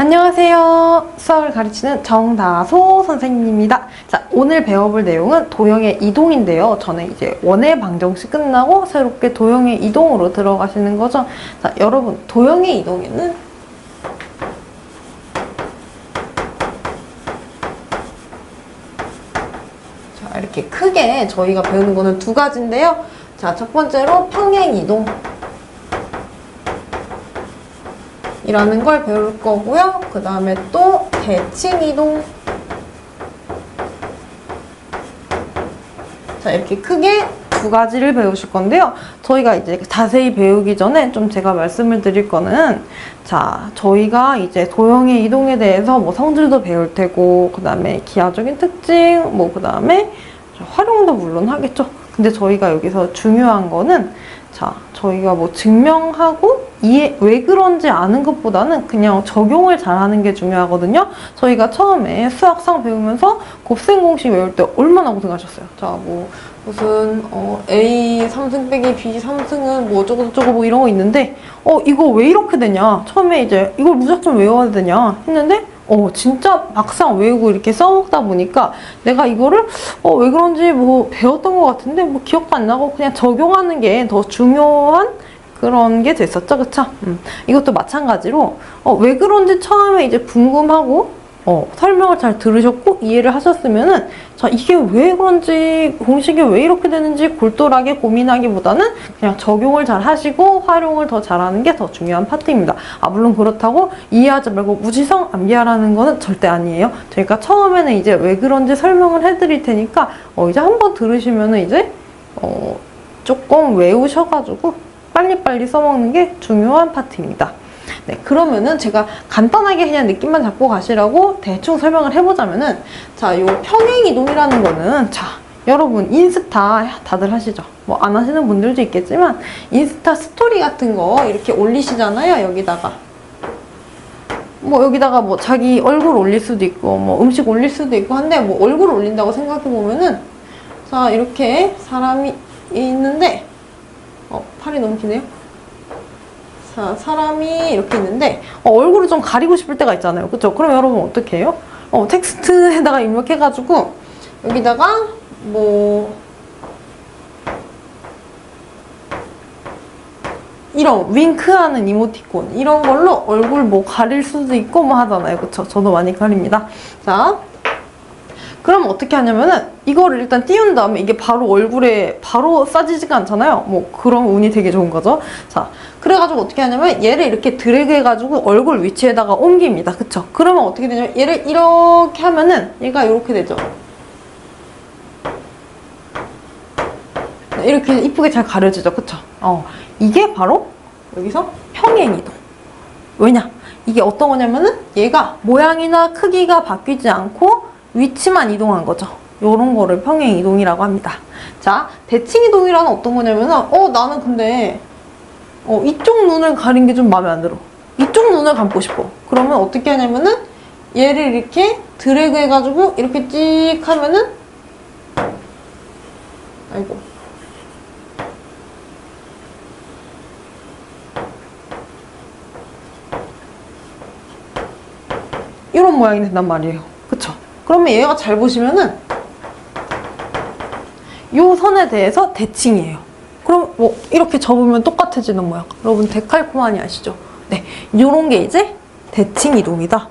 안녕하세요. 수학을 가르치는 정다소 선생님입니다. 자, 오늘 배워볼 내용은 도형의 이동인데요. 저는 이제 원의 방정식 끝나고 새롭게 도형의 이동으로 들어가시는 거죠. 자, 여러분, 도형의 이동에는 자, 이렇게 크게 저희가 배우는 거는 두 가지인데요. 자, 첫 번째로 평행 이동. 이라는 걸 배울 거고요. 그 다음에 또 대칭 이동. 자, 이렇게 크게 두 가지를 배우실 건데요. 저희가 이제 자세히 배우기 전에 좀 제가 말씀을 드릴 거는 자, 저희가 이제 도형의 이동에 대해서 뭐 성질도 배울 테고, 그 다음에 기하적인 특징, 뭐, 그 다음에 활용도 물론 하겠죠. 근데 저희가 여기서 중요한 거는 자, 저희가 뭐 증명하고 이해, 왜 그런지 아는 것보다는 그냥 적용을 잘하는 게 중요하거든요. 저희가 처음에 수학상 배우면서 곱셈 공식 외울 때 얼마나 고생하셨어요. 자, 뭐 무슨 어, A 3승 빼기 B 3승은 뭐 어쩌고 저쩌고 뭐 이런 거 있는데 어 이거 왜 이렇게 되냐? 처음에 이제 이걸 무조건 외워야 되냐 했는데 어 진짜 막상 외우고 이렇게 써먹다 보니까 내가 이거를 어 왜 그런지 뭐 배웠던 것 같은데 뭐 기억도 안 나고 그냥 적용하는 게 더 중요한 그런 게 됐었죠, 그쵸? 음. 이것도 마찬가지로 어, 왜 그런지 처음에 이제 궁금하고 어, 설명을 잘 들으셨고 이해를 하셨으면은 자 이게 왜 그런지 공식이 왜 이렇게 되는지 골똘하게 고민하기보다는 그냥 적용을 잘 하시고 활용을 더 잘하는 게 더 중요한 파트입니다. 아 물론 그렇다고 이해하지 말고 무지성 암기하라는 거는 절대 아니에요. 저희가 처음에는 이제 왜 그런지 설명을 해드릴 테니까 어, 이제 한번 들으시면은 이제 어, 조금 외우셔가지고 빨리빨리 써먹는 게 중요한 파트입니다. 네, 그러면은 제가 간단하게 그냥 느낌만 잡고 가시라고 대충 설명을 해보자면은 자, 요 평행이동이라는 거는 자, 여러분 인스타 다들 하시죠? 뭐 안 하시는 분들도 있겠지만 인스타 스토리 같은 거 이렇게 올리시잖아요, 여기다가. 뭐 여기다가 뭐 자기 얼굴 올릴 수도 있고 뭐 음식 올릴 수도 있고 한데 뭐 얼굴 올린다고 생각해 보면은 자 이렇게 사람이 있는데 어 팔이 너무 기네요. 자 사람이 이렇게 있는데 어, 얼굴을 좀 가리고 싶을 때가 있잖아요, 그렇죠? 그럼 여러분 어떻게 해요? 어 텍스트에다가 입력해가지고 여기다가 뭐 이런 윙크하는 이모티콘 이런 걸로 얼굴 뭐 가릴 수도 있고 뭐 하잖아요 그쵸 저도 많이 가립니다 자 그럼 어떻게 하냐면은 이거를 일단 띄운 다음에 이게 바로 얼굴에 바로 싸지지가 않잖아요. 뭐 그런 운이 되게 좋은 거죠. 자 그래가지고 어떻게 하냐면 얘를 이렇게 드래그 해가지고 얼굴 위치에다가 옮깁니다. 그쵸? 그러면 어떻게 되냐면 얘를 이렇게 하면은 얘가 이렇게 되죠. 네, 이렇게 이쁘게 잘 가려지죠. 그쵸? 어 이게 바로 여기서 평행이동. 왜냐? 이게 어떤 거냐면은 얘가 모양이나 크기가 바뀌지 않고 위치만 이동한 거죠. 요런 거를 평행 이동이라고 합니다. 자, 대칭 이동이라는 어떤 거냐면은 어 나는 근데 어 이쪽 눈을 가린 게 좀 마음에 안 들어. 이쪽 눈을 감고 싶어. 그러면 어떻게 하냐면은 얘를 이렇게 드래그 해가지고 이렇게 찍 하면은 아이고 이런 모양이 된단 말이에요. 그러면 얘가 잘 보시면은 요 선에 대해서 대칭이에요. 그럼 뭐 이렇게 접으면 똑같아지는 모양. 여러분 데칼코마니 아시죠? 네, 요런 게 이제 대칭 이동이다.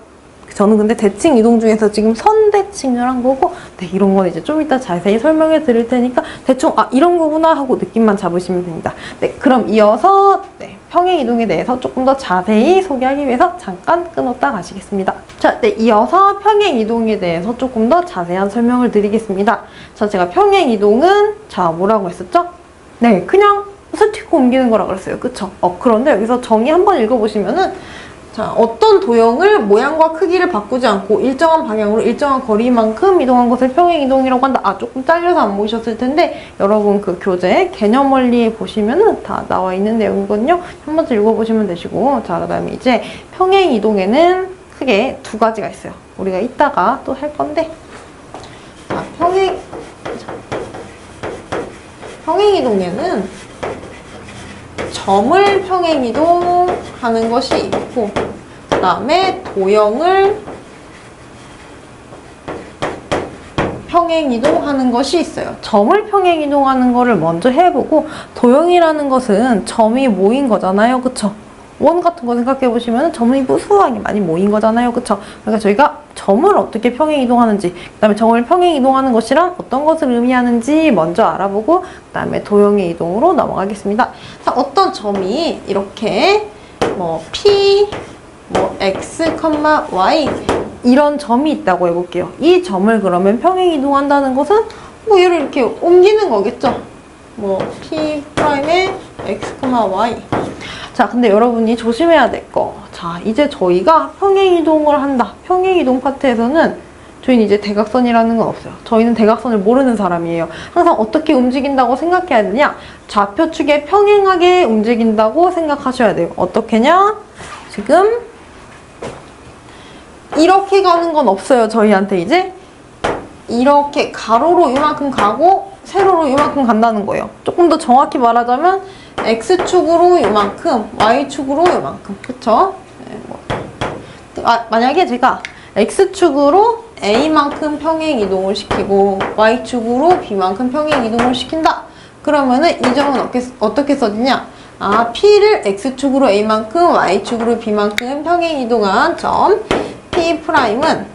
저는 근데 대칭 이동 중에서 지금 선대칭을 한 거고 네, 이런 건 이제 좀 이따 자세히 설명해 드릴 테니까 대충 아 이런 거구나 하고 느낌만 잡으시면 됩니다. 네, 그럼 이어서 네, 평행 이동에 대해서 조금 더 자세히 소개하기 위해서 잠깐 끊었다 가시겠습니다. 자, 네, 이어서 평행 이동에 대해서 조금 더 자세한 설명을 드리겠습니다. 자, 제가 평행 이동은 자 뭐라고 했었죠? 네, 그냥 스티커 옮기는 거라 그랬어요. 그쵸? 어, 그런데 여기서 정의 한번 읽어보시면은 자, 어떤 도형을 모양과 크기를 바꾸지 않고 일정한 방향으로 일정한 거리만큼 이동한 것을 평행 이동이라고 한다. 아, 조금 잘려서 안 보이셨을 텐데 여러분 그 교재 개념 원리에 보시면은 다 나와 있는 내용이거든요. 한번더 읽어보시면 되시고 자, 그다음에 이제 평행 이동에는 크게 두 가지가 있어요. 우리가 이따가 또 할 건데 자, 평행 평행 이동에는 점을 평행 이동 하는 것이 있고 그 다음에 도형을 평행 이동하는 것이 있어요. 점을 평행 이동하는 거를 먼저 해보고 도형이라는 것은 점이 모인 거잖아요. 그쵸? 원 같은 거 생각해 보시면 점이 무수하게 많이 모인 거잖아요. 그쵸? 그러니까 저희가 점을 어떻게 평행 이동하는지, 그 다음에 점을 평행 이동하는 것이란 어떤 것을 의미하는지 먼저 알아보고, 그 다음에 도형의 이동으로 넘어가겠습니다. 자, 어떤 점이 이렇게 뭐 P, 뭐 X, Y 이런 점이 있다고 해볼게요. 이 점을 그러면 평행 이동한다는 것은 뭐 얘를 이렇게 옮기는 거겠죠. 뭐 P 프라임에 X, Y. 자, 근데 여러분이 조심해야 될 거. 자, 이제 저희가 평행 이동을 한다. 평행 이동 파트에서는 저희는 이제 대각선이라는 건 없어요. 저희는 대각선을 모르는 사람이에요. 항상 어떻게 움직인다고 생각해야 되냐? 좌표축에 평행하게 움직인다고 생각하셔야 돼요. 어떻게냐? 지금 이렇게 가는 건 없어요. 저희한테 이제 이렇게 가로로 이만큼 가고 세로로 이만큼 간다는 거예요. 조금 더 정확히 말하자면 x축으로 이만큼, y축으로 이만큼, 그쵸? 네, 뭐. 아, 만약에 제가 x축으로 a만큼 평행 이동을 시키고 y축으로 b만큼 평행 이동을 시킨다. 그러면은 이 점은 어떻게, 어떻게 써지냐? 아, p를 x축으로 a만큼, y축으로 b만큼 평행 이동한 점 p 프라임은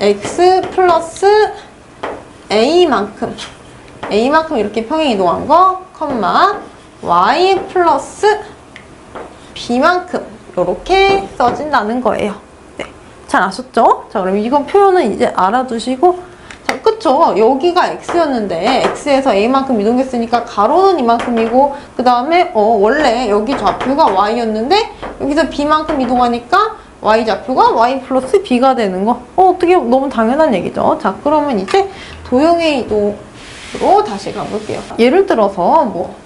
x 플러스 a만큼 a만큼 이렇게 평행 이동한 거, 컴마 y 플러스 b만큼 이렇게 써진다는 거예요. 네, 잘 아셨죠? 자, 그럼 이건 표현은 이제 알아두시고 자, 그쵸? 여기가 x였는데 x에서 a만큼 이동했으니까 가로는 이만큼이고 그 다음에 어, 원래 여기 좌표가 y였는데 여기서 b만큼 이동하니까 y 좌표가 y 플러스 b가 되는 거. 어, 어떻게 너무 당연한 얘기죠. 자, 그러면 이제 도형의 이동으 로 다시 가볼게요. 예를 들어서 뭐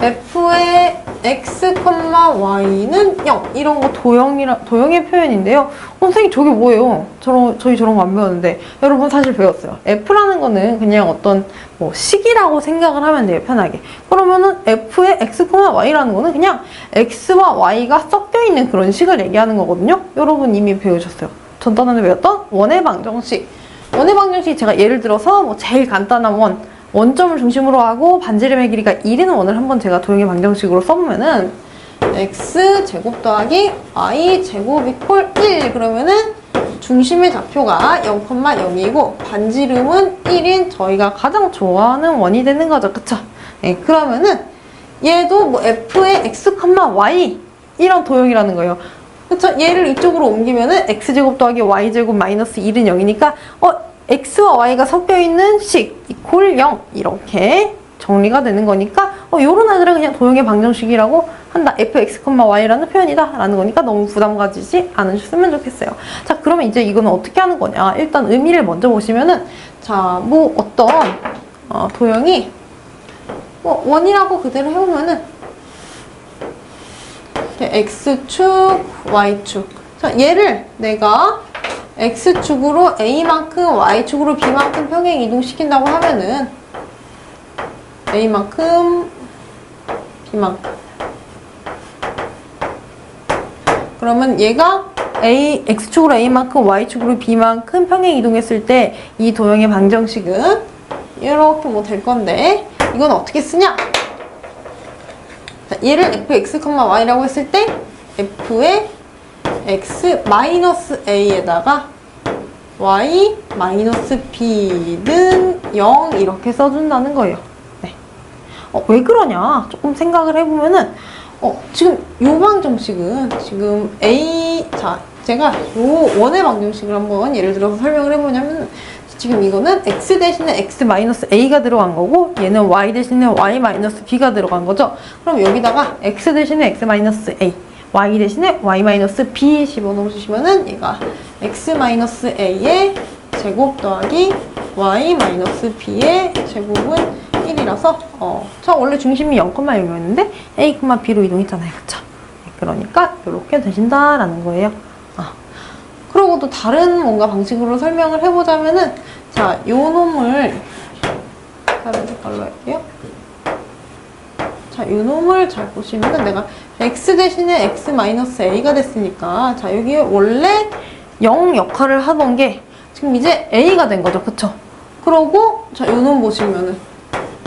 f의 x, y는 0 이런 거 도형이라 도형의 표현인데요. 어, 선생님 저게 뭐예요? 저런 저희 저런 거 안 배웠는데 여러분 사실 배웠어요. f라는 거는 그냥 어떤 뭐 식이라고 생각을 하면 돼요 편하게. 그러면은 f의 x, y라는 거는 그냥 x와 y가 섞여 있는 그런 식을 얘기하는 거거든요. 여러분 이미 배우셨어요. 전 단원에 배웠던 원의 방정식. 원의 방정식 제가 예를 들어서 뭐 제일 간단한 원. 원점을 중심으로 하고 반지름의 길이가 1인 원을 한번 제가 도형의 방정식으로 써보면은 x 제곱 더하기 y 제곱 이퀄 1 그러면은 중심의 좌표가 0,0이고 반지름은 1인 저희가 가장 좋아하는 원이 되는 거죠. 그쵸? 네, 그러면은 얘도 뭐 f의 x, y 이런 도형이라는 거예요. 그쵸? 얘를 이쪽으로 옮기면은 x제곱 더하기 y제곱 마이너스 1은 0이니까 어 x와 y가 섞여 있는 식 이퀄 0 이렇게 정리가 되는 거니까 어, 요런 애들은 그냥 도형의 방정식이라고 한다. fx, y라는 표현이다 라는 거니까 너무 부담 가지지 않으셨으면 좋겠어요. 자 그러면 이제 이거는 어떻게 하는 거냐 일단 의미를 먼저 보시면은 자 뭐 어떤 어, 도형이 뭐 원이라고 그대로 해보면은 x축, y축 자 얘를 내가 x축으로 a만큼 y축으로 b만큼 평행 이동시킨다고 하면은 a만큼 b만큼 그러면 얘가 a x축으로 a만큼 y축으로 b만큼 평행 이동했을 때 이 도형의 방정식은 이렇게 뭐 될 건데 이건 어떻게 쓰냐? 자, 얘를 fx, y라고 했을 때 f의 x 마이너스 a에다가 y 마이너스 b는 0 이렇게 써준다는 거예요. 네. 어, 왜 그러냐? 조금 생각을 해보면은 어, 지금 요 방정식은 지금 a 자 제가 요 원의 방정식을 한번 예를 들어서 설명을 해보냐면 지금 이거는 x 대신에 x 마이너스 a가 들어간 거고 얘는 y 대신에 y 마이너스 b가 들어간 거죠. 그럼 여기다가 x 대신에 x 마이너스 a y 대신에 y-b 집어넣으시면은 얘가 x-a의 제곱 더하기 y-b의 제곱은 1이라서 어, 저 원래 중심이 0,0이었는데 a, b로 이동했잖아요. 그쵸? 네, 그러니까 이렇게 되신다라는 거예요. 아. 그리고 또 다른 뭔가 방식으로 설명을 해보자면은 자, 요 놈을 다른 색깔로 할게요. 자, 이 놈을 잘 보시면은 내가 x 대신에 x 마이너스 a가 됐으니까 자, 여기 원래 0 역할을 하던 게 지금 이제 a가 된 거죠. 그쵸? 그러고 자, 이놈 보시면은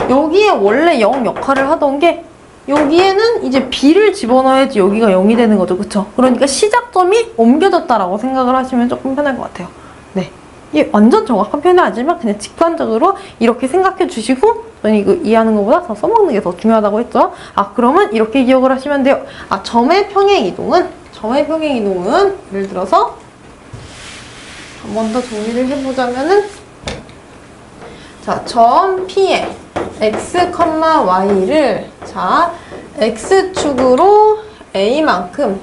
여기에 원래 0 역할을 하던 게 여기에는 이제 b를 집어넣어야지 여기가 0이 되는 거죠. 그쵸? 그러니까 시작점이 옮겨졌다라고 생각을 하시면 조금 편할 것 같아요. 네. 이게 완전 정확한 표현은 아니지만 그냥 직관적으로 이렇게 생각해 주시고 저는 이거 이해하는 것보다 더 써먹는 게 더 중요하다고 했죠. 아 그러면 이렇게 기억을 하시면 돼요. 아 점의 평행 이동은 점의 평행 이동은 예를 들어서 한 번 더 정리를 해보자면은 자, 점 P에 x, y를 자, x축으로 a만큼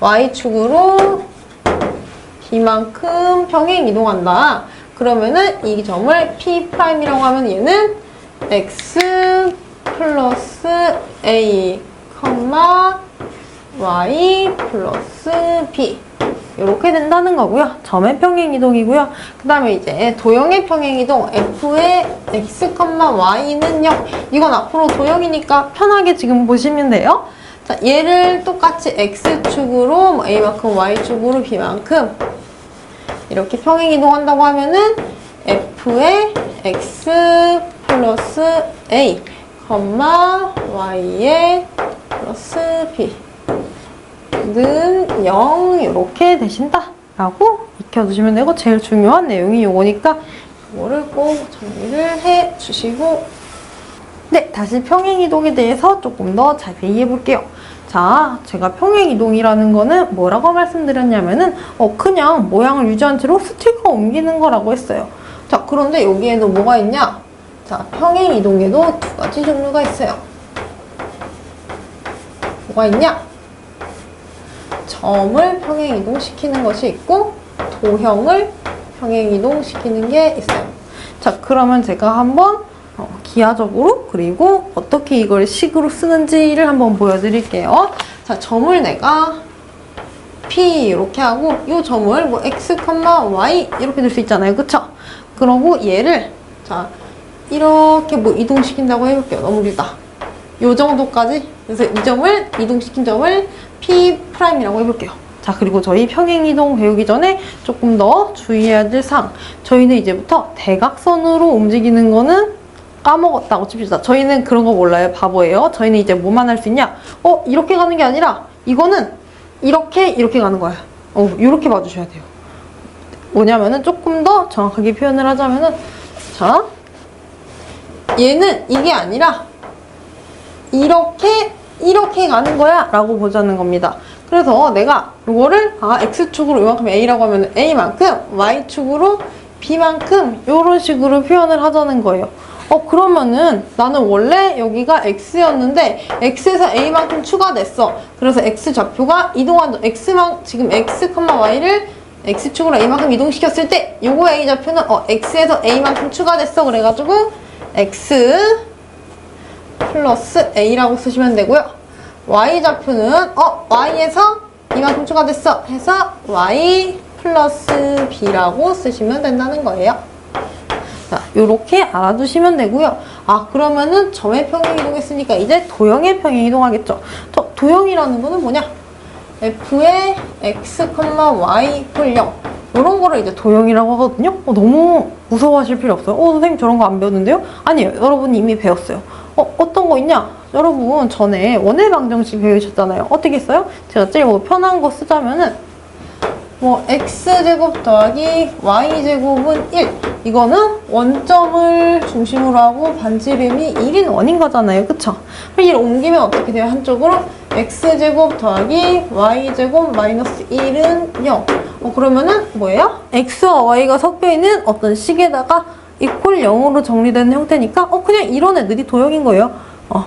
y축으로 b만큼 평행 이동한다. 그러면은 이 점을 P'이라고 하면 얘는 x 플러스 a, y 플러스 b 이렇게 된다는 거고요. 점의 평행 이동이고요. 그 다음에 이제 도형의 평행 이동 f의 x, y는 0. 이건 앞으로 도형이니까 편하게 지금 보시면 돼요. 자, 얘를 똑같이 x축으로 뭐 a만큼 y축으로 b만큼 이렇게 평행 이동한다고 하면은 f의 x 플러스 a, y의 플러스 b 는 0 이렇게 되신다 라고 익혀두시면 되고 제일 중요한 내용이 요거니까 이거를 꼭 정리를 해 주시고 네 다시 평행이동에 대해서 조금 더 자세히 해볼게요. 자 제가 평행이동이라는 거는 뭐라고 말씀드렸냐면은 어 그냥 모양을 유지한 채로 스티커 옮기는 거라고 했어요. 자 그런데 여기에도 뭐가 있냐? 자 평행이동에도 두 가지 종류가 있어요. 뭐가 있냐 점을 평행 이동시키는 것이 있고 도형을 평행 이동시키는 게 있어요. 자, 그러면 제가 한번 어, 기하적으로 그리고 어떻게 이걸 식으로 쓰는지를 한번 보여드릴게요. 자, 점을 내가 P 이렇게 하고 이 점을 뭐 X, Y 이렇게 될 수 있잖아요. 그쵸? 그러고 얘를 자 이렇게 뭐 이동시킨다고 해볼게요. 너무 길다. 요 정도까지 그래서 이 점을 이동시킨 점을 P 프라임이라고 해볼게요. 자 그리고 저희 평행이동 배우기 전에 조금 더 주의해야 될 사항 저희는 이제부터 대각선으로 움직이는 거는 까먹었다고 칩시다. 저희는 그런 거 몰라요. 바보예요. 저희는 이제 뭐만 할 수 있냐? 어 이렇게 가는 게 아니라 이거는 이렇게 이렇게 가는 거야. 어 이렇게 봐주셔야 돼요. 뭐냐면은 조금 더 정확하게 표현을 하자면은 자 얘는 이게 아니라 이렇게 이렇게 가는 거야? 라고 보자는 겁니다. 그래서 내가 이거를 아 x축으로 이만큼 a라고 하면 a만큼 y축으로 b만큼 이런 식으로 표현을 하자는 거예요. 어 그러면은 나는 원래 여기가 x였는데 x에서 a만큼 추가됐어. 그래서 x 좌표가 이동한 x만 지금 x, y를 x축으로 a만큼 이동시켰을 때 요거 a 좌표는 어 x에서 a만큼 추가됐어. 그래가지고 x 플러스 a라고 쓰시면 되고요. y 좌표는 어 y에서 이만큼 추가됐어 해서 y 플러스 b라고 쓰시면 된다는 거예요. 자, 요렇게 알아두시면 되고요. 아, 그러면은 점의 평행 이동했으니까 이제 도형의 평행 이동하겠죠. 저 도형이라는 거는 뭐냐? f의 x, y 홀 0. 이런 거를 이제 도형이라고 하거든요. 어, 너무 무서워하실 필요 없어요. 어, 선생님 저런 거 안 배웠는데요? 아니에요. 여러분이 이미 배웠어요. 어, 어떤 거 있냐? 여러분 전에 원의 방정식 배우셨잖아요. 어떻게 써요? 제가 제일 뭐 편한 거 쓰자면은 뭐 x제곱 더하기 y제곱은 1 이거는 원점을 중심으로 하고 반지름이 1인 원인 거잖아요 그쵸? 그럼 이를 옮기면 어떻게 돼요? 한쪽으로 x제곱 더하기 y제곱 마이너스 1은 0 어, 그러면은 뭐예요? x와 y가 섞여 있는 어떤 식에다가 이퀄 0으로 정리되는 형태니까 어 그냥 이런 애들이 도형인 거예요 어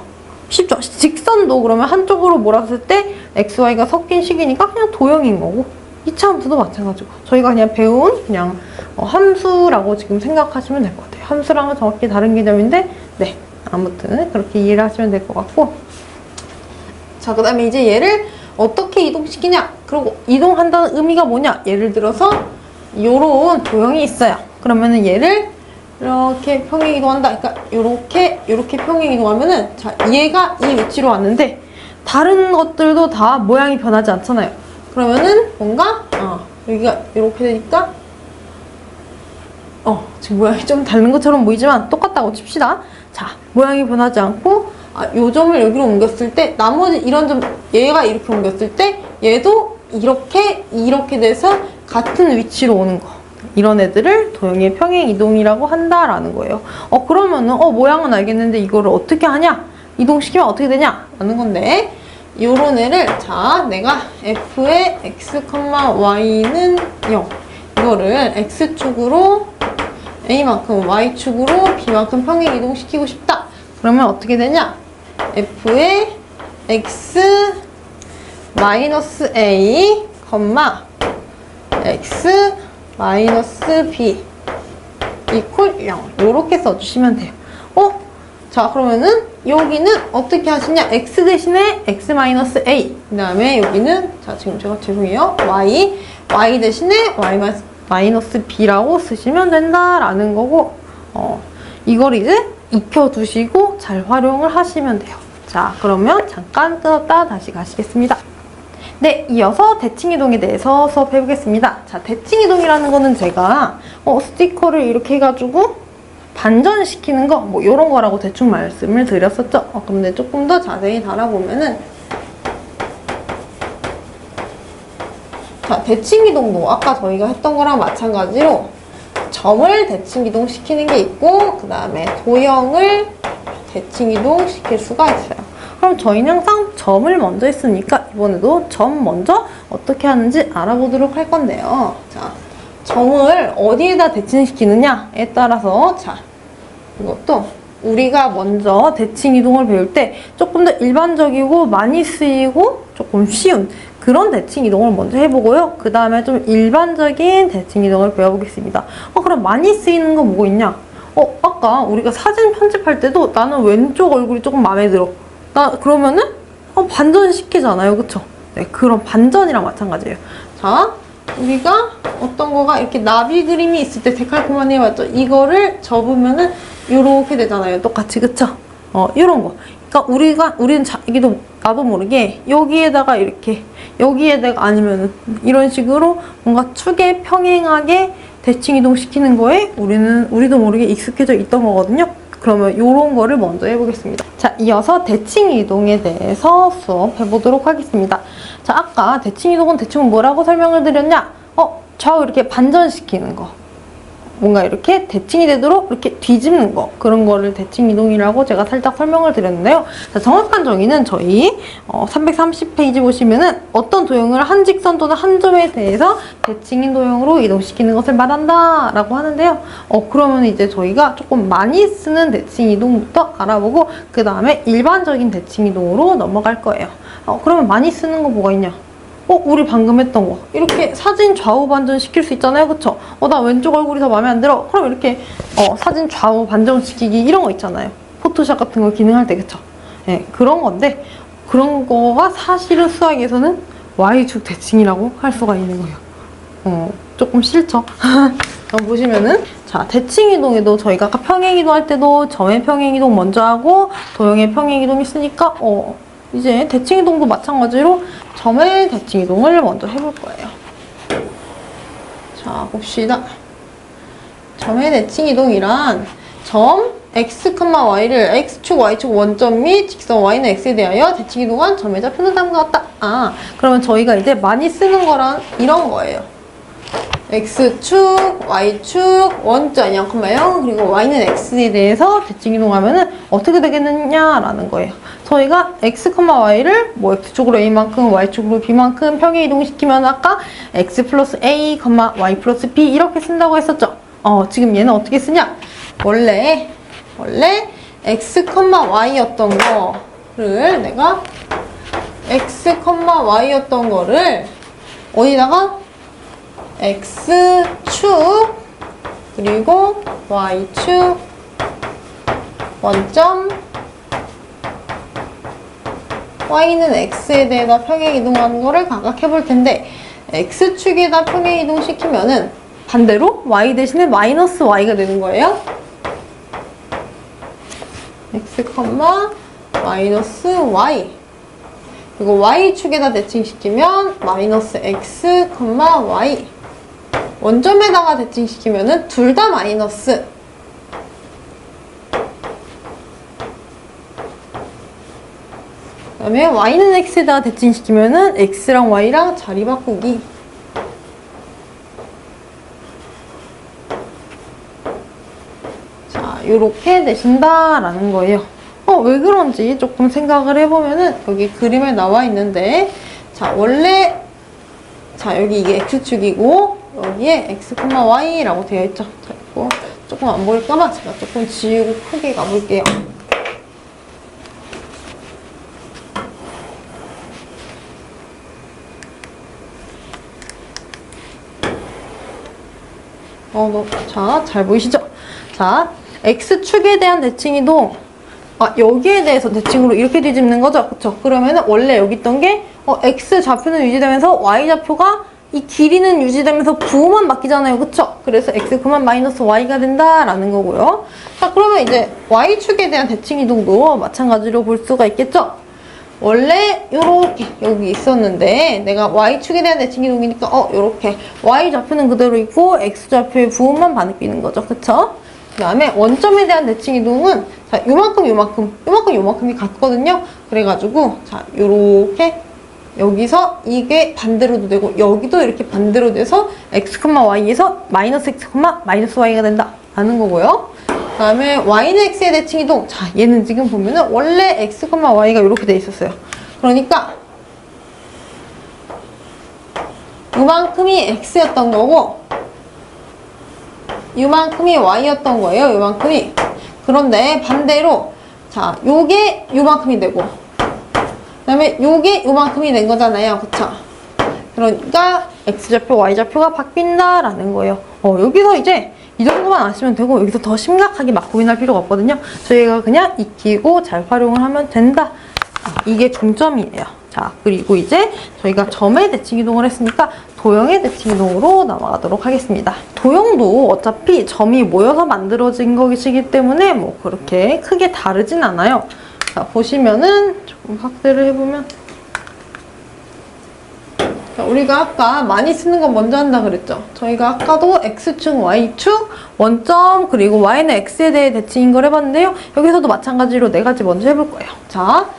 쉽죠? 직선도 그러면 한쪽으로 몰았을 때 x, y가 섞인 식이니까 그냥 도형인 거고 2차 함수도 마찬가지고 저희가 그냥 배운 그냥 어, 함수라고 지금 생각하시면 될 것 같아요. 함수랑은 정확히 다른 개념인데 네 아무튼 그렇게 이해를 하시면 될 것 같고 자 그 다음에 이제 얘를 어떻게 이동시키냐 그리고 이동한다는 의미가 뭐냐 예를 들어서 요런 도형이 있어요. 그러면은 얘를 이렇게 평행 이동한다. 그러니까 이렇게 이렇게 평행 이동하면은 자 얘가 이 위치로 왔는데 다른 것들도 다 모양이 변하지 않잖아요. 그러면은 뭔가 어, 여기가 이렇게 되니까 어 지금 모양이 좀 다른 것처럼 보이지만 똑같다고 칩시다. 자 모양이 변하지 않고 아, 요 점을 여기로 옮겼을 때 나머지 이런 점 얘가 이렇게 옮겼을 때 얘도 이렇게 이렇게 돼서 같은 위치로 오는 거. 이런 애들을 도형의 평행 이동이라고 한다라는 거예요. 어 그러면은 어 모양은 알겠는데 이거를 어떻게 하냐? 이동시키면 어떻게 되냐? 라는 건데 요런 애를 자 내가 f의 x, y는 0 이거를 x축으로 a만큼 y축으로 b만큼 평행 이동시키고 싶다. 그러면 어떻게 되냐? f의 x 마이너스 a, x 마이너스 b 이퀄 0 이렇게 써주시면 돼요. 어? 자 그러면은 여기는 어떻게 하시냐? x 대신에 x 마이너스 a 그 다음에 여기는 자 지금 제가 죄송해요 y y 대신에 y 마이너스 b라고 쓰시면 된다라는 거고 어 이걸 이제 익혀두시고 잘 활용을 하시면 돼요. 자 그러면 잠깐 끊었다 다시 가시겠습니다. 네, 이어서 대칭이동에 대해서 수업해보겠습니다. 자, 대칭이동이라는 거는 제가 어, 스티커를 이렇게 해가지고 반전시키는 거, 뭐 이런 거라고 대충 말씀을 드렸었죠. 어, 근데 조금 더 자세히 달아보면은 자, 대칭이동도 아까 저희가 했던 거랑 마찬가지로 점을 대칭이동 시키는 게 있고 그 다음에 도형을 대칭이동 시킬 수가 있어요. 그럼 저희는 항상 점을 먼저 했으니까 이번에도 점 먼저 어떻게 하는지 알아보도록 할 건데요. 자, 점을 어디에다 대칭시키느냐에 따라서 자, 이것도 우리가 먼저 대칭 이동을 배울 때 조금 더 일반적이고 많이 쓰이고 조금 쉬운 그런 대칭 이동을 먼저 해보고요. 그 다음에 좀 일반적인 대칭 이동을 배워보겠습니다. 어, 그럼 많이 쓰이는 거 뭐가 있냐? 어, 아까 우리가 사진 편집할 때도 나는 왼쪽 얼굴이 조금 마음에 들어. 나 그러면은 어, 반전 시키잖아요. 그쵸? 네, 그런 반전이랑 마찬가지예요. 자, 우리가 어떤 거가 이렇게 나비 그림이 있을 때 데칼코마니 해봤죠? 이거를 접으면은 이렇게 되잖아요. 똑같이, 그쵸? 어, 이런 거. 그러니까 우리가, 우리는 자기도, 나도 모르게 여기에다가 이렇게, 여기에다가 아니면은 이런 식으로 뭔가 축에 평행하게 대칭 이동시키는 거에 우리는, 우리도 모르게 익숙해져 있던 거거든요. 그러면 이런 거를 먼저 해보겠습니다. 자, 이어서 대칭 이동에 대해서 수업해 보도록 하겠습니다. 자, 아까 대칭 이동은 대충 뭐라고 설명을 드렸냐? 어, 좌우 이렇게 반전시키는 거. 뭔가 이렇게 대칭이 되도록 이렇게 뒤집는 거 그런 거를 대칭 이동이라고 제가 살짝 설명을 드렸는데요. 자, 정확한 정의는 저희 어, 330페이지 보시면은 어떤 도형을 한 직선 또는 한 점에 대해서 대칭인 도형으로 이동시키는 것을 말한다 라고 하는데요. 어 그러면 이제 저희가 조금 많이 쓰는 대칭 이동부터 알아보고 그 다음에 일반적인 대칭 이동으로 넘어갈 거예요. 어 그러면 많이 쓰는 거 뭐가 있냐? 어, 우리 방금 했던 거. 이렇게 사진 좌우 반전 시킬 수 있잖아요. 그쵸? 어, 나 왼쪽 얼굴이 더 마음에 안 들어. 그럼 이렇게, 어, 사진 좌우 반전 시키기 이런 거 있잖아요. 포토샵 같은 거 기능할 때, 그쵸? 예, 네, 그런 건데, 그런 거가 사실은 수학에서는 Y축 대칭이라고 할 수가 있는 거예요. 어, 조금 싫죠? 한번 보시면은, 자, 대칭 이동에도 저희가 아까 평행 이동 할 때도 점의 평행 이동 먼저 하고, 도형의 평행 이동 있으니까, 어, 이제 대칭 이동도 마찬가지로 점의 대칭 이동을 먼저 해볼 거예요. 자, 봅시다. 점의 대칭 이동이란 점 x, y를 x축, y축 원점 및 직선 y는 x에 대하여 대칭 이동한 점의 좌표는 다음과 같다. 아, 그러면 저희가 이제 많이 쓰는 거란 이런 거예요. X축, y축, 원점 0,0 그리고 y는 x에 대해서 대칭 이동하면은 어떻게 되겠느냐라는 거예요. 저희가 x, y를 뭐 x축으로 a만큼, y축으로 b만큼 평행 이동시키면 아까 x 플러스 a, y 플러스 b 이렇게 쓴다고 했었죠. 어, 지금 얘는 어떻게 쓰냐? 원래 원래 x, y였던 거를 내가 x, y였던 거를 어디다가 x축 그리고 y축 원점. Y는 x에 대해서 평행 이동하는 거를 각각 해 볼 텐데 x축에다 평행 이동시키면은 반대로 y 대신에 마이너스 y가 되는 거예요. x, 마이너스 y. 그리고 y축에다 대칭시키면 마이너스 x, y 원점에다가 대칭시키면은 둘 다 마이너스 그 다음에 y는 x에다가 대칭시키면은 x랑 y랑 자리 바꾸기 자, 요렇게 되신다라는 거예요. 어, 왜 그런지 조금 생각을 해보면은 여기 그림에 나와 있는데 자, 원래 자, 여기 이게 x축이고 여기에 x, y라고 되어 있죠. 자, 이거 조금 안 보일까봐 제가 조금 지우고 크게 가볼게요. 어, 너, 자, 잘 보이시죠? 자, X축에 대한 대칭이동. 아, 여기에 대해서 대칭으로 이렇게 뒤집는 거죠? 그쵸? 그러면은 원래 여기 있던 게, 어, X 좌표는 유지되면서 Y 좌표가 이 길이는 유지되면서 부호만 바뀌잖아요. 그쵸? 그래서 X 그만 마이너스 Y가 된다라는 거고요. 자, 그러면 이제 Y축에 대한 대칭 이동도 마찬가지로 볼 수가 있겠죠? 원래 요렇게 여기 있었는데 내가 y축에 대한 대칭 이동이니까 어 요렇게 y 좌표는 그대로 있고 x 좌표의 부호만 바뀌는 거죠 그쵸? 그 다음에 원점에 대한 대칭 이동은 자 요만큼 요만큼 요만큼 요만큼이 같거든요 그래가지고 자 요렇게 여기서 이게 반대로도 되고 여기도 이렇게 반대로 돼서 x, y에서 마이너스 x, 마이너스 y가 된다 라는 거고요 그 다음에 y는 x의 대칭 이동. 자, 얘는 지금 보면은 원래 x, y가 이렇게 돼 있었어요. 그러니까 이만큼이 x였던 거고 이만큼이 y였던 거예요. 이만큼이. 그런데 반대로 자, 요게 요만큼이 되고 그 다음에 요게 요만큼이 된 거잖아요. 그쵸? 그러니까 x좌표, y좌표가 바뀐다라는 거예요. 어, 여기서 이제 이 정도만 아시면 되고 여기서 더 심각하게 막 고민할 필요가 없거든요. 저희가 그냥 익히고 잘 활용을 하면 된다. 이게 중점이에요. 자, 그리고 이제 저희가 점의 대칭 이동을 했으니까 도형의 대칭 이동으로 넘어가도록 하겠습니다. 도형도 어차피 점이 모여서 만들어진 것이기 때문에 뭐 그렇게 크게 다르진 않아요. 자, 보시면은 조금 확대를 해보면 자, 우리가 아까 많이 쓰는 건 먼저 한다 그랬죠. 저희가 아까도 X축, Y축, 원점, 그리고 Y는 X에 대해 대칭인 걸 해봤는데요. 여기서도 마찬가지로 네 가지 먼저 해볼 거예요. 자,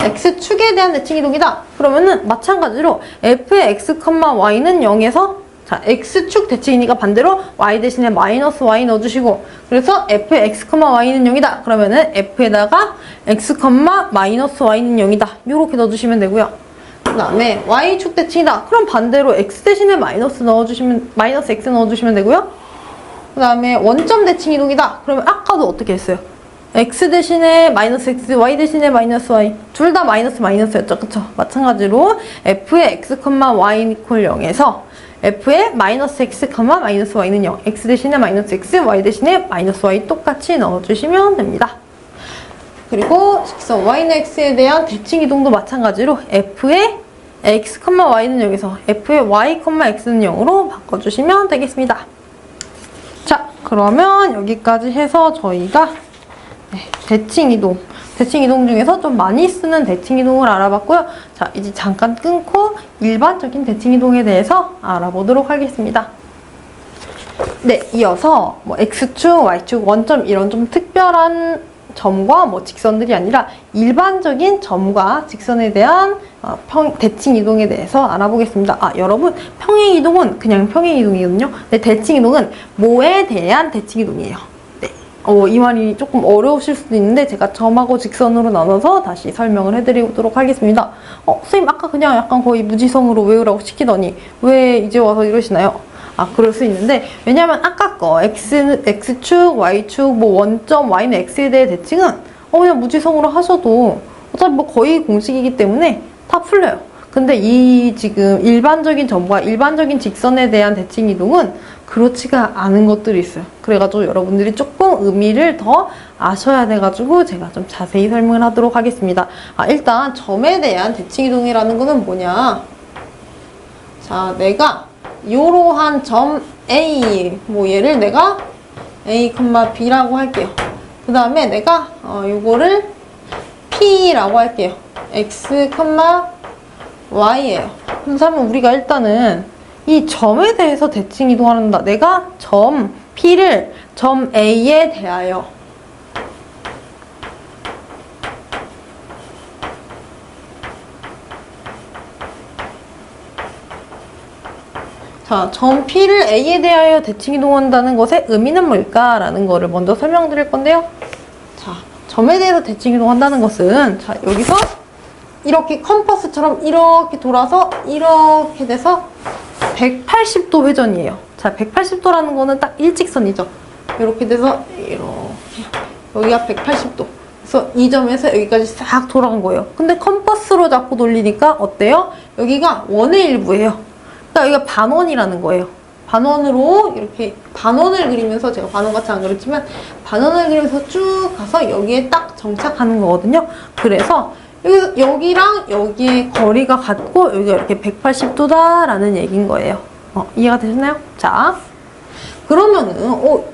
X축에 대한 대칭 이동이다. 그러면은 마찬가지로 F의 X, Y는 0에서 자, X축 대칭이니까 반대로 Y 대신에 마이너스 Y 넣어주시고 그래서 F의 X, Y는 0이다. 그러면은 F에다가 X, 마이너스 Y는 0이다. 이렇게 넣어주시면 되고요. 그 다음에 y축 대칭이다. 그럼 반대로 x 대신에 마이너스 넣어주시면 마이너스 x 넣어주시면 되고요. 그 다음에 원점 대칭 이동이다. 그러면 아까도 어떻게 했어요? X 대신에 마이너스 x, y 대신에 마이너스 y 둘 다 마이너스 마이너스였죠. 그쵸? 마찬가지로 f의 x, y 이퀄 0에서 f의 마이너스 x, 마이너스 y는 0 x 대신에 마이너스 x, y 대신에 마이너스 y 똑같이 넣어주시면 됩니다. 그리고 직선 y는 x에 대한 대칭 이동도 마찬가지로 f의 x, y는 여기서 f의 y, x는 0으로 바꿔주시면 되겠습니다. 자, 그러면 여기까지 해서 저희가 네, 대칭 이동, 대칭 이동 중에서 좀 많이 쓰는 대칭 이동을 알아봤고요. 자, 이제 잠깐 끊고 일반적인 대칭 이동에 대해서 알아보도록 하겠습니다. 네, 이어서 뭐 x축, y축, 원점 이런 좀 특별한 점과 뭐 직선들이 아니라 일반적인 점과 직선에 대한 어, 평, 대칭 이동에 대해서 알아보겠습니다. 아, 여러분, 평행 이동은 그냥 평행 이동이거든요. 근데 대칭 이동은 뭐에 대한 대칭 이동이에요. 네. 어, 이 말이 조금 어려우실 수도 있는데 제가 점하고 직선으로 나눠서 다시 설명을 해드리도록 하겠습니다. 어, 선생님 아까 그냥 약간 거의 무지성으로 외우라고 시키더니 왜 이제 와서 이러시나요? 아, 그럴 수 있는데, 왜냐면 아까 거, X, X축, Y축, 뭐 원점, Y는 X에 대해 대칭은, 어, 그냥 무지성으로 하셔도, 어차피 뭐 거의 공식이기 때문에 다 풀려요. 근데 이 지금 일반적인 점과 일반적인 직선에 대한 대칭 이동은 그렇지가 않은 것들이 있어요. 그래가지고 여러분들이 조금 의미를 더 아셔야 돼가지고 제가 좀 자세히 설명을 하도록 하겠습니다. 아, 일단 점에 대한 대칭 이동이라는 거는 뭐냐. 자, 내가 이러한 점 A, 뭐 얘를 내가 A, B라고 할게요. 그그 다음에 내가 어, 요거를 P라고 할게요. X, Y예요. 그러면 우리가 일단은 이 점에 대해서 대칭 이동한다. 내가 점 P를 점 A에 대하여 자, 점 P를 A에 대하여 대칭 이동한다는 것의 의미는 뭘까라는 거를 먼저 설명드릴 건데요. 자, 점에 대해서 대칭 이동한다는 것은 자, 여기서 이렇게 컴퍼스처럼 이렇게 돌아서 이렇게 돼서 180도 회전이에요. 자, 180도라는 거는 딱 일직선이죠. 이렇게 돼서 이렇게 여기가 180도. 그래서 이 점에서 여기까지 싹 돌아간 거예요. 근데 컴퍼스로 잡고 돌리니까 어때요? 여기가 원의 일부예요. 그러니까 여기가 반원이라는 거예요. 반원으로 이렇게 반원을 그리면서 제가 반원 같이 안 그렸지만 반원을 그리면서 쭉 가서 여기에 딱 정착하는 거거든요. 그래서 여기, 여기랑 여기의 거리가 같고 여기가 이렇게 180도다라는 얘기인 거예요. 어, 이해가 되셨나요? 자, 그러면은 어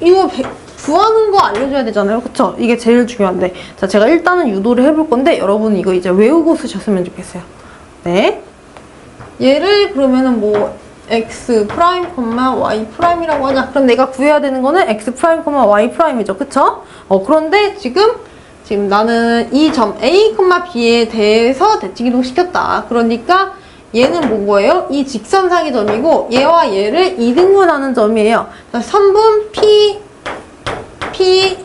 이거 배- 구하는 거 알려줘야 되잖아요. 그쵸? 이게 제일 중요한데. 자, 제가 일단은 유도를 해볼 건데 여러분 이거 이제 외우고 쓰셨으면 좋겠어요. 네. 얘를 그러면은 뭐 x 프라임, y 프라임이라고 하자. 그럼 내가 구해야 되는 거는 x 프라임, y 프라임이죠. 그쵸? 어, 그런데 지금 지금 나는 이 점 a, b에 대해서 대칭 이동 시켰다. 그러니까 얘는 뭔 거예요? 이 직선상의 점이고 얘와 얘를 이등분하는 점이에요. 자, 선분 p p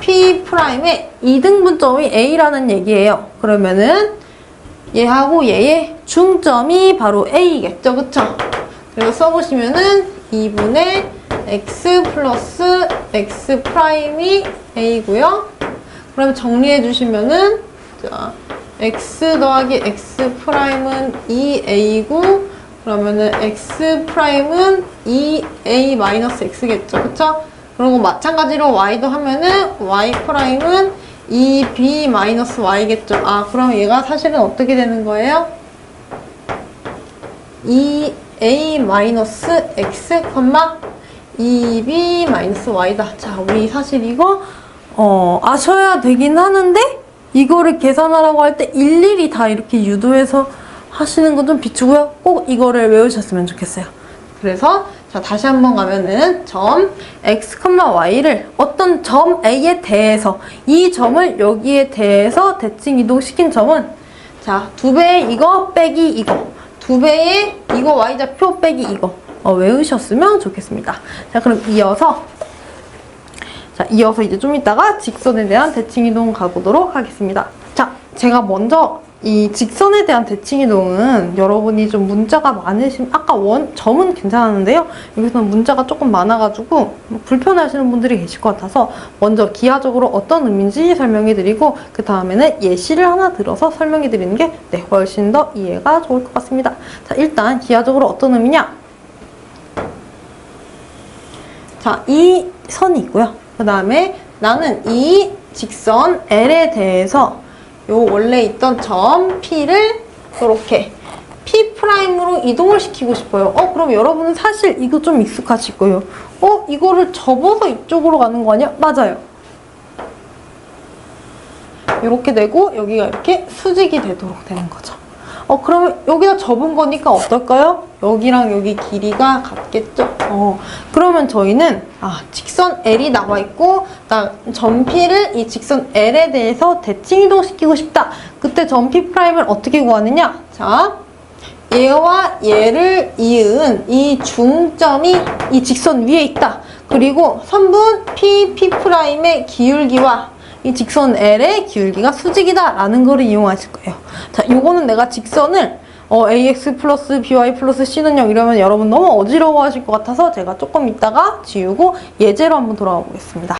p 프라임의 이등분점이 a라는 얘기예요. 그러면은 얘하고 얘의 중점이 바로 A겠죠, 그쵸? 그래서 써보시면은 2분의 X 플러스 X 프라임이 A고요. 그럼 정리해 주시면은 자, X 더하기 X 프라임은 2A고 그러면은 X 프라임은 2A 마이너스 X겠죠, 그쵸? 그리고 마찬가지로 Y도 하면은 Y 프라임은 2B 마이너스 Y겠죠. 아, 그럼 얘가 사실은 어떻게 되는 거예요? 2A 마이너스 X, 2B 마이너스 Y다. 자, 우리 사실 이거, 어, 아셔야 되긴 하는데, 이거를 계산하라고 할 때 일일이 다 이렇게 유도해서 하시는 건 좀 비추고요. 꼭 이거를 외우셨으면 좋겠어요. 그래서 자 다시 한번 가면은 점 x, y를 어떤 점 a에 대해서 이 점을 여기에 대해서 대칭 이동시킨 점은 자두 배의 이거 빼기 이거 두 배의 이거 y좌표 빼기 이거 어, 외우셨으면 좋겠습니다. 자 그럼 이어서 자, 이어서 이제 좀 이따가 직선에 대한 대칭 이동 가보도록 하겠습니다. 자, 제가 먼저 이 직선에 대한 대칭 이동은 여러분이 좀 문자가 많으신 아까 원 점은 괜찮았는데요. 여기서는 문자가 조금 많아가지고 불편하시는 분들이 계실 것 같아서 먼저 기하적으로 어떤 의미인지 설명해 드리고 그 다음에는 예시를 하나 들어서 설명해 드리는 게 네, 훨씬 더 이해가 좋을 것 같습니다. 자, 일단 기하적으로 어떤 의미냐? 자, 이 선이 있고요. 그 다음에 나는 이 직선 L에 대해서 요 원래 있던 점 P를 이렇게 P 프라임으로 이동을 시키고 싶어요. 어, 그럼 여러분은 사실 이거 좀 익숙하실 거예요. 어, 이거를 접어서 이쪽으로 가는 거 아니야? 맞아요. 이렇게 되고 여기가 이렇게 수직이 되도록 되는 거죠. 어, 그러면 여기다 접은 거니까 어떨까요? 여기랑 여기 길이가 같겠죠? 어, 그러면 저희는, 아, 직선 L이 나와 있고, 나점 P를 이 직선 L에 대해서 대칭 이동시키고 싶다. 그때 점 P 프라임을 어떻게 구하느냐? 자, 얘와 얘를 이은 이 중점이 이 직선 위에 있다. 그리고 선분 P, P 프라임의 기울기와 이 직선 L의 기울기가 수직이다 라는 거를 이용하실 거예요. 자, 요거는 내가 직선을 어, ax 플러스 by 플러스 c는 0 이러면 여러분 너무 어지러워 하실 것 같아서 제가 조금 이따가 지우고 예제로 한번 돌아가 보겠습니다.